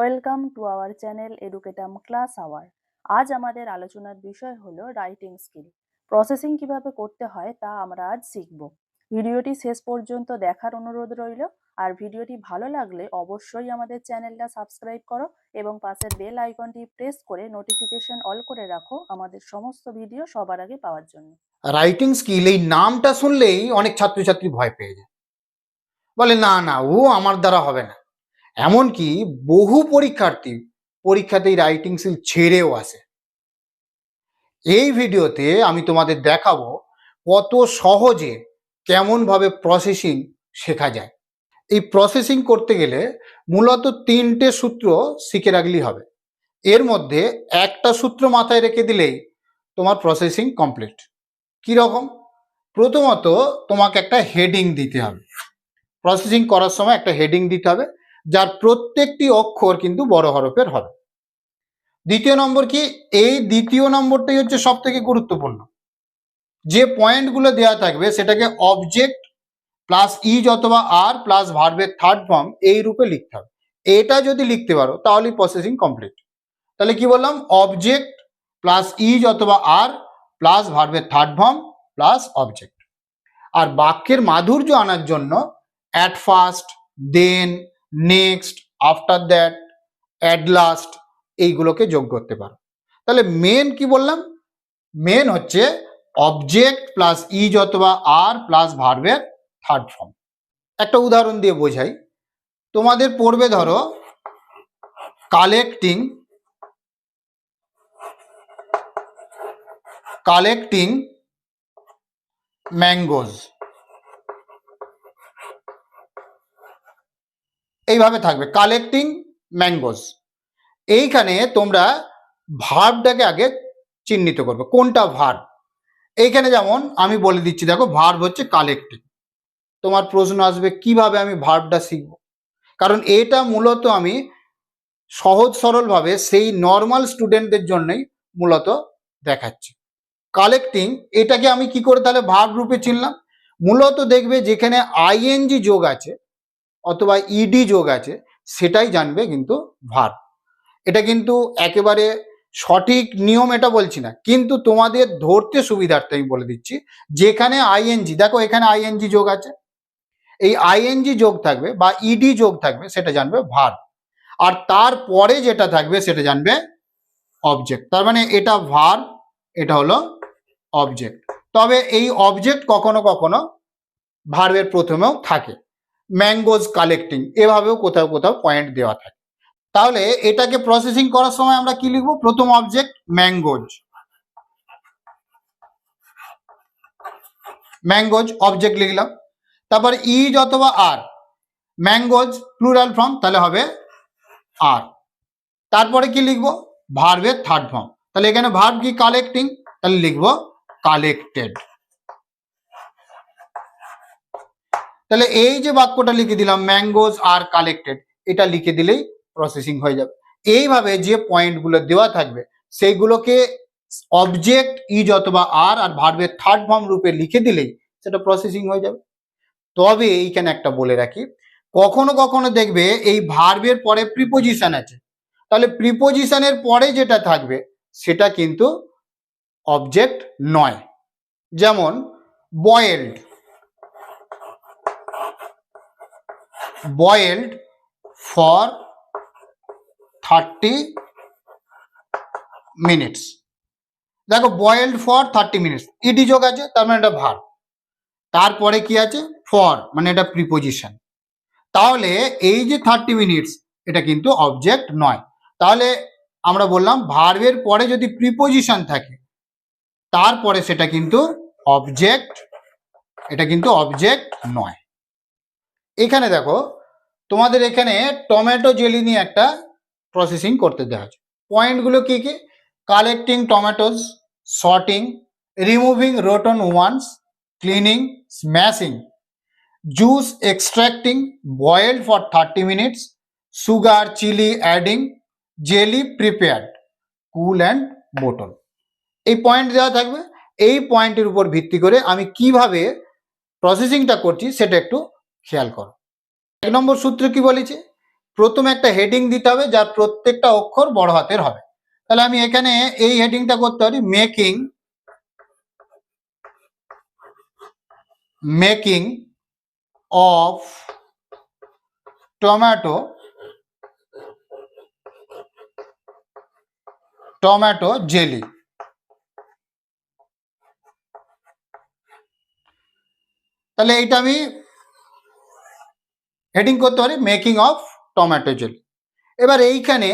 Welcome to our channel Educatum class hour. আজ আমাদের আলোচনার বিষয় হলো রাইটিং স্কিল। প্রসেসিং কীভাবে করতে হয় তা আমরা আজ শিখব। ভিডিওটি শেষ পর্যন্ত দেখার অনুরোধ রইল, আর ভিডিওটি ভালো লাগলে অবশ্যই আমাদের চ্যানেলটা সাবস্ক্রাইব করো এবং পাশের বেল আইকনটি প্রেস করে নোটিফিকেশন অল করে রাখো আমাদের সমস্ত ভিডিও সবার আগে পাওয়ার জন্য। রাইটিং স্কিল এই নামটা শুনলেই অনেক ছাত্রছাত্রী ভয় পেয়ে যায়। বলে, না না, ও আমার দ্বারা হবে না। এমনকি বহু পরীক্ষার্থী পরীক্ষাতেই রাইটিং সিল ছেড়েও আসে। এই ভিডিওতে আমি তোমাদের দেখাবো কত সহজে কেমনভাবে প্রসেসিং শেখা যায়। এই প্রসেসিং করতে গেলে মূলত তিনটে সূত্র শিখে রাখলেই হবে। এর মধ্যে একটা সূত্র মাথায় রেখে দিলেই তোমার প্রসেসিং কমপ্লিট রকম? প্রথমত তোমাকে একটা হেডিং দিতে হবে। প্রসেসিং করার সময় একটা হেডিং দিতে হবে। যার প্রত্যেকটি অক্ষর কিন্তু বড় হরফের হবে। দ্বিতীয় নম্বর কি? এই দ্বিতীয় নম্বরটাই হচ্ছে সব থেকে গুরুত্বপূর্ণ। যে পয়েন্টগুলো দেওয়া থাকবে সেটাকে অবজেক্ট প্লাস ইজ অথবা আর প্লাস ভার্বের থার্ড ফর্ম এই রূপে লিখতে হবে। এটা যদি লিখতে পারো তাহলে প্রসেসিং কমপ্লিট তাহলে কি বললাম? অবজেক্ট প্লাস ইজ অথবা আর প্লাস ভার্বের থার্ড ফর্ম প্লাস অবজেক্ট আর বাক্যের মাধুর্য আনার জন্য at first then next after that at last এইগুলোকে যোগ করতে পারো। তাহলে মেন কি বললাম? মেন হচ্ছে অবজেক্ট প্লাস ইজ অথবা আর প্লাস ভার্বের থার্ড ফর্ম একটা উদাহরণ দিয়ে বোঝাই। তোমাদের পড়বে ধরো কালেক্টিং কালেক্টিং ম্যাঙ্গোজ এইভাবে থাকবে কালেক্টিং ম্যাঙ্গোজ এইখানে তোমরা ভার্বটাকে আগে চিহ্নিত করবে, কোনটা ভার্ব এইখানে যেমন আমি বলে দিচ্ছি, দেখো ভার্ব হচ্ছে কালেক্টিং তোমার প্রশ্ন আসবে, কীভাবে আমি ভার্বটা শিখব? কারণ এটা মূলত আমি সহজ সরলভাবে সেই নর্মাল স্টুডেন্টদের জন্যই মূলত দেখাচ্ছি। কালেক্টিং এটাকে আমি কি করে তাহলে ভার্ব রূপে চিনলাম? মূলত দেখবে যেখানে আইএনজি যোগ আছে অথবা ইডি যোগ আছে, সেটাই জানবে কিন্তু ভার্ব এটা কিন্তু একেবারে সঠিক নিয়ম এটা বলছি না, কিন্তু তোমাদের ধরতে সুবিধার্থে আমি বলে দিচ্ছি, যেখানে আইএনজি দেখো এখানে আইএনজি যোগ আছে, এই আইএনজি যোগ থাকবে বা ইডি যোগ থাকবে, সেটা জানবে ভার আর তারপরে যেটা থাকবে, সেটা জানবে অবজেক্ট তার মানে এটা ভার এটা হলো অবজেক্ট তবে এই অবজেক্ট কখনো কখনো ভার্বের প্রথমেও থাকে। ম্যাঙ্গোজ কালেক্টিং, এভাবেও কোথাও কোথাও পয়েন্ট দেওয়া থাকে। তাহলে এটাকে প্রসেসিং করার সময় আমরা কি লিখব? প্রথম অবজেক্ট ম্যাঙ্গোজ। ম্যাঙ্গোজ অবজেক্ট লিখলাম। তারপর ইজ অথবা আর ম্যাঙ্গোজ প্লুরাল ফর্ম তাহলে হবে আর তারপরে কি লিখব? ভার্বের থার্ড ফর্ম তাহলে এখানে ভার্ব কি কালেক্টিং? তাহলে লিখব কালেক্টেড। তাহলে এই যে বাক্যটা লিখে দিলাম ম্যাঙ্গোজ আর কালেক্টেড এটা লিখে দিলেই প্রসেসিং হয়ে যাবে। এইভাবে যে পয়েন্টগুলো দেওয়া থাকবে, সেইগুলোকে অবজেক্ট ইজ অথবা আর আর ভার্বের থার্ড ফর্ম রূপে লিখে দিলেই সেটা প্রসেসিং হয়ে যাবে। তবে এইখানে একটা বলে রাখি, কখনো কখনো দেখবে এই ভার্বের পরে প্রিপোজিশন আছে। তাহলে প্রিপোজিশনের পরে যেটা থাকবে, সেটা কিন্তু অবজেক্ট নয়। যেমন boiled boiled for thirty minutes. দেখো, boiled for thirty minutes. ED যোগ আছে, তার মানে এটা ভার। তারপরে কি আছে? ফর মানে এটা প্রিপোজিশন। তাহলে এই যে থার্টি মিনিটস, এটা কিন্তু অবজেক্ট নয়। তাহলে আমরা বললাম ভার্বের পরে যদি প্রিপোজিশন থাকে, তারপরে সেটা কিন্তু অবজেক্ট, এটা কিন্তু অবজেক্ট নয়। এখানে দেখো, তোমাদের এখানে টমেটো জেলি নিয়ে একটা প্রসেসিং করতে দেওয়া আছে পয়েন্টগুলো কী কী? Collecting tomatoes sorting removing rotten ones cleaning smashing juice extracting boiled for thirty minutes sugar chilli adding jelly prepared cool and bottle এই পয়েন্ট দেওয়া থাকবে। এই পয়েন্টের উপর ভিত্তি করে আমি কীভাবে প্রসেসিংটা করছি সেটা একটু খেয়াল করো। এক নম্বর সূত্র কি বলেছে? প্রথমে একটা হেডিং দিতে হবে, যার প্রত্যেকটা অক্ষর বড় হাতের হবে। তাহলে আমি এখানে এই হেডিংটা করতে পারি making making of tomato tomato jelly তাহলে এইটা আমি হেডিং করতে পারি মেকিং অফ টমেটো জেলি এবার এইখানে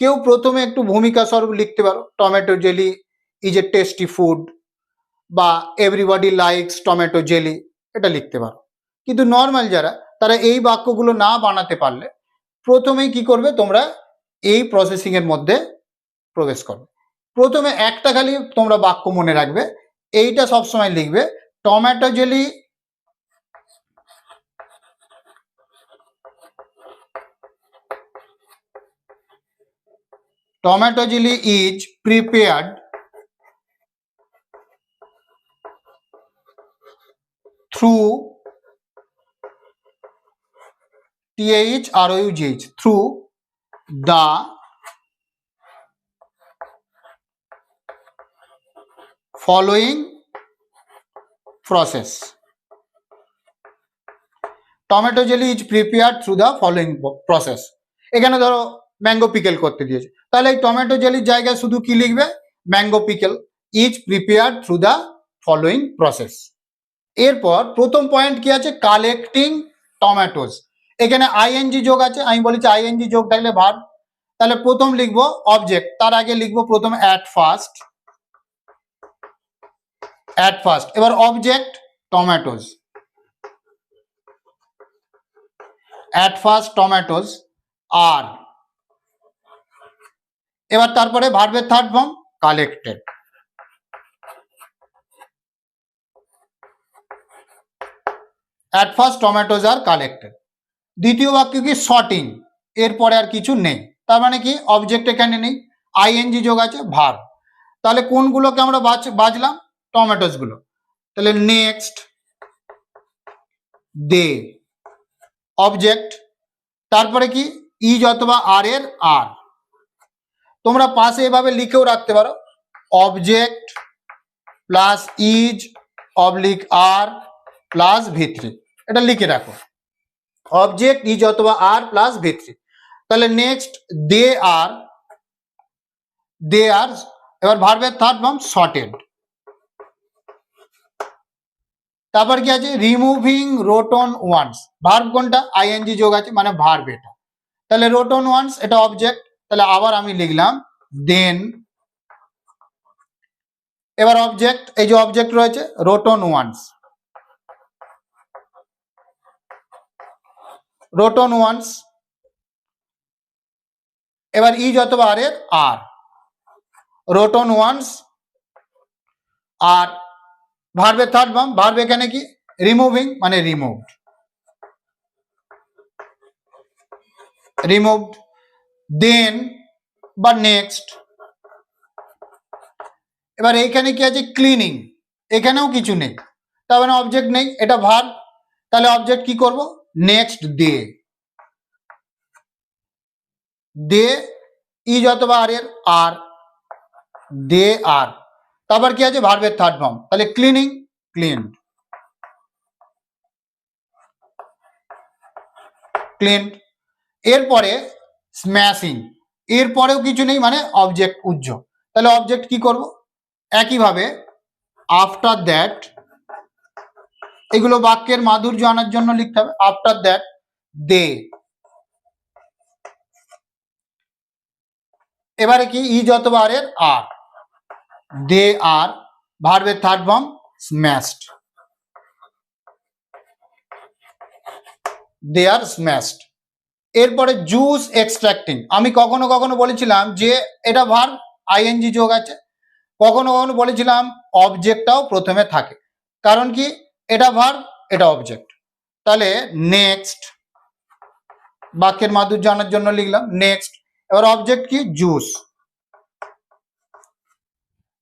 কেউ প্রথমে একটু ভূমিকা স্বরূপ লিখতে পারো। Tomato jelly is a tasty food বা এভরিবডি লাইকস টমেটো জেলি এটা লিখতে পারো। কিন্তু নর্মাল যারা, তারা এই বাক্যগুলো না বানাতে পারলে প্রথমেই কি করবে তোমরা এই প্রসেসিং এর মধ্যে প্রবেশ করবে। প্রথমে একটা খালি তোমরা বাক্য মনে রাখবে। এইটা সবসময় লিখবে tomato jelly tomato jelly is prepared through t h r o u g h through the following process tomato jelly is prepare through the following process এখানে ধরো ম্যাঙ্গো পিকেল করতে দিয়েছে তাহলে এই টমেটো জেলির জায়গায় শুধু কি লিখবে? Mango pickle is prepare through the following process. এরপর প্রথম পয়েন্ট কি আছে? Collecting tomatoes. এখানে আইএনজি যোগ আছে, আমি বলেছি আইএনজি যোগ থাকলে ভার। তাহলে প্রথম লিখব অবজেক্ট তার আগে লিখব প্রথম অ্যাট ফার্স্ট অ্যাট ফার্স্ট এবার object tomatoes at first tomatoes are এবার তারপরে ভার্বের third form collected at first tomatoes are collected দ্বিতীয় বাক্য কি? শর্টিং এরপরে আর কিছু নেই। তার মানে কি? অবজেক্ট এখানে নেই। আইএনজি যোগ আছে ভার তাহলে কোনগুলোকে আমরা বাছ বাজলাম? টমেটোসগুলো। তাহলে নেক্সট দে অবজেক্ট তারপরে কি? ইজ অথবা আর এর আর তোমরা পাশে এভাবে লিখেও রাখতে পারো। Object plus is oblique are plus V three এটা লিখে রাখো। অবজেক্ট ইজ অথবা আর প্লাস ভিত্রি তাহলে নেক্সট দে আর দে আর এবার ভার্বের থার্ড ফর্ম শর্টেড তারপর কি আছে? রিমুভিং রোটন ওয়ান্স ভার্ব কোনটা? আইএনজি যোগ আছে মানে ভার্ব এটা। তাহলে রোটন ওয়ান্স এটা অবজেক্ট তাহলে আবার আমি লিখলাম দেন এবার অবজেক্ট এই যে অবজেক্ট রয়েছে রোটন ওয়ান্স রোটন ওয়ান্স এবার ইজ অথবা আর এর আর রোটন ওয়ান্স আর ভার্বের থার্ড ফর্ম ভার্ব এখানে কি? রিমুভিং মানে রিমুভড রিমুভড দেন বা নেক্সট এবার এইখানে কি আছে? ক্লিনিং এখানেও কিছু নেই। তার মানে অবজেক্ট নেই। এটা ভার্ব তাহলে অবজেক্ট কি করব? নেক্সট দে দে ইজ অথবা আর এর আর দে আর তারপর কি আছে? ভার্বের থার্ড ফর্ম তাহলে ক্লিনিং ক্লিন ক্লিন এরপরে স্ম্যাশিং এরপরেও কিছু নেই মানে অবজেক্ট উজ্জ তাহলে অবজেক্ট কি করব? একইভাবে আফটার দ্যাট এগুলো বাক্যের মাধুর্য আনার জন্য লিখতে হবে। আফটার দ্যাট দে এবারে কি? ইজ অথবা আর এর আর দে আর ভার্বের third form smashed they are smashed এরপরে জুস এক্সট্রাক্টিং আমি কখনো কখনো বলেছিলাম যে এটা ভার আইএনজি যোগ আছে। কখনো কখনো বলেছিলাম অবজেক্টটাও প্রথমে থাকে। কারণ কি? এটা ভার্ব এটা অবজেক্ট তাহলে নেক্সট বাক্যের মাধুর্য আনার জন্য লিখলাম নেক্সট এবার অবজেক্ট কি? জুস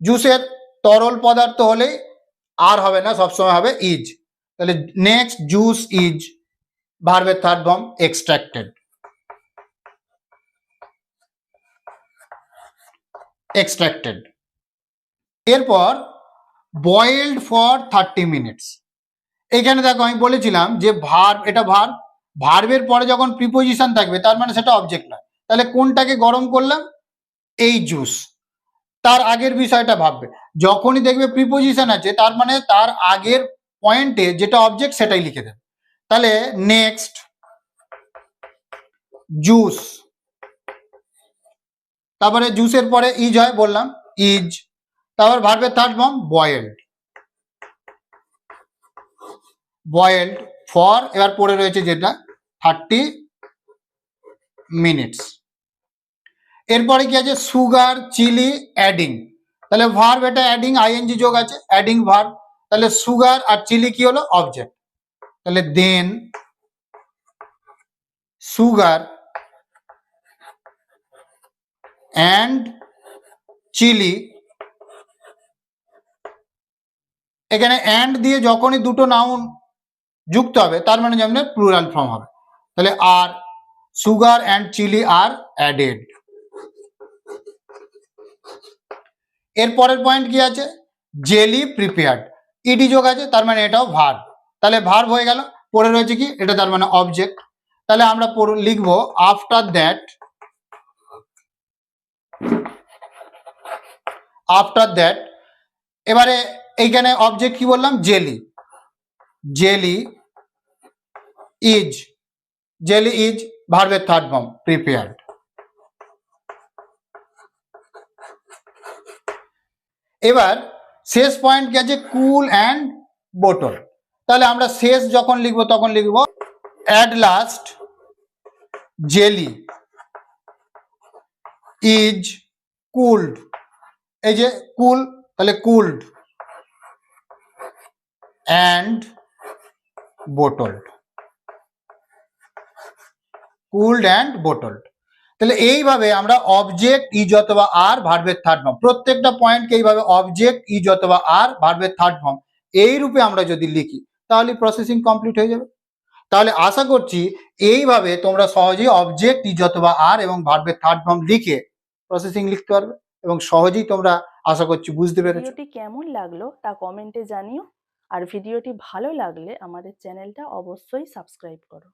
জুসের তরল পদার্থ হলে আর হবে না, সবসময় হবে ইজ তাহলে নেক্সট জুস ইজ ভার্বের থার্ড ফর্ম এক্সট্রাক্টেড এক্সট্রাক্টেড এরপর বয়েলড ফর থার্টি মিনিটস এখানে দেখো আমি বলেছিলাম যে ভার্ব এটা ভার ভার্বের পরে যখন প্রিপোজিশন থাকবে, তার মানে সেটা অবজেক্ট নয়। তাহলে কোনটাকে গরম করলাম? এই জুস তার আগের বিষয়টা ভাববে। যখনই দেখবে প্রিপোজিশন আছে, তার মানে তার আগের পয়েন্টে যেটা অবজেক্ট সেটাই লিখে দেবে। তাহলে নেক্সট জুস তারপরে জুসের পরে ইজ হয় বললাম ইজ তারপর ভার্বের third form boiled boiled for এবার পড়ে রয়েছে যেটা থার্টি মিনিটস এরপরে কি আছে? সুগার চিলি অ্যাডিং তাহলে ভার্ব এটা অ্যাডিং আইএনজি যোগ আছে অ্যাডিং ভার্ব তাহলে সুগার আর চিলি কি হলো? অবজেক্ট তাহলে দেন সুগার অ্যান্ড চিলি এখানে অ্যান্ড দিয়ে যখনই দুটো নাউন যুক্ত হবে, তার মানে যেমন প্লুরাল ফর্ম হবে। তাহলে are sugar and chilli are added এর পরের পয়েন্ট কি আছে? জেলি প্রিপেয়ার্ড ইডি যোগ আছে, তার মানে এটাও ভার তাহলে ভার্ব হয়ে গেল পরে রয়েছে কি? এটা তার মানে অবজেক্ট তাহলে আমরা লিখব আফটার দ্যাট আফটার দ্যাট এবারে এইখানে অবজেক্ট কি বললাম? Jelly jelly is jelly is ভার্বের থার্ড ফর্ম প্রিপেয়ার্ড এবার শেষ পয়েন্ট গেছে কুল অ্যান্ড বোটল তাহলে আমরা শেষ যখন লিখব, তখন লিখব at last jelly is cooled এই যে কুল, তাহলে cooled and bottled. Cooled and bottled. তাহলে এইভাবে আমরা অবজেক্ট ইজ অথবা আর ভার্বের থার্ড ফর্ম প্রত্যেকটা পয়েন্টকে এইভাবে অবজেক্ট ইজ অথবা আর ভার্বের থার্ড ফর্ম এই রূপে আমরা যদি লিখি, তাহলে প্রসেসিং কমপ্লিট হয়ে যাবে। তাহলে আশা করছি এইভাবে তোমরা সহজেই অবজেক্ট ইজ অথবা আর এবং ভার্বের থার্ড ফর্ম লিখে প্রসেসিং লিখতে পারবে। এবং সহজেই তোমরা আশা করছি বুঝতে পেরেছ। ভিডিওটি কেমন লাগল তা কমেন্টে জানিও। আর ভিডিওটি ভালো লাগলে আমাদের চ্যানেলটা অবশ্যই সাবস্ক্রাইব করো।